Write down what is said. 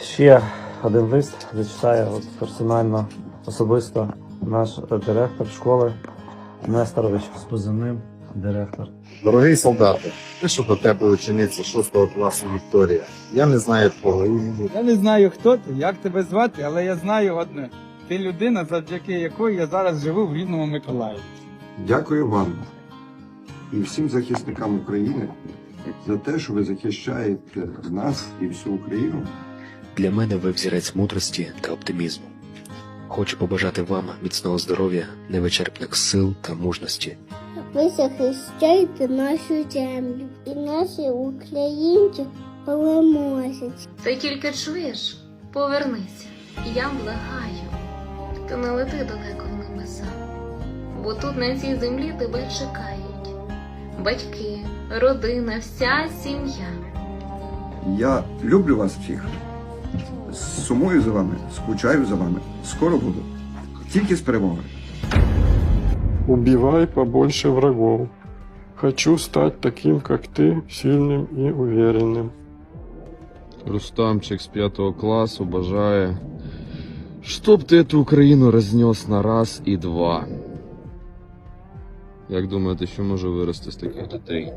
Ще один лист зачитає от персонально особисто наш директор школи Несторович з позивним директор. Дорогий солдати, пишу до тебе учениця 6 класу Вікторія. Я не знаю твого імені. Я не знаю, хто ти, як тебе звати, але я знаю одне. Ти людина, завдяки якої я зараз живу в рідному Миколаєві. Дякую вам і всім захисникам України за те, що ви захищаєте нас і всю Україну. Для мене ви взірець мудрості та оптимізму. Хочу побажати вам міцного здоров'я, невичерпних сил та мужності. Ви захищаєте нашу землю і наші українці переможуть. Ти тільки чуєш? Повернися. Я благаю. Ти не лети далеко в небеса, бо тут на цій землі тебе чекають. Батьки, родина, вся сім'я. Я люблю вас всіх. Сумую за вами, скучаю за вами. Скоро буду. Тільки з перемогою. Убивай побольше врагов. Хочу стать таким, как ты, сильным и уверенным. Рустамчик с пятого классу бажає, чтоб ты эту Україну рознес на раз і два. Як думаєте, що може вирости з таких дітей?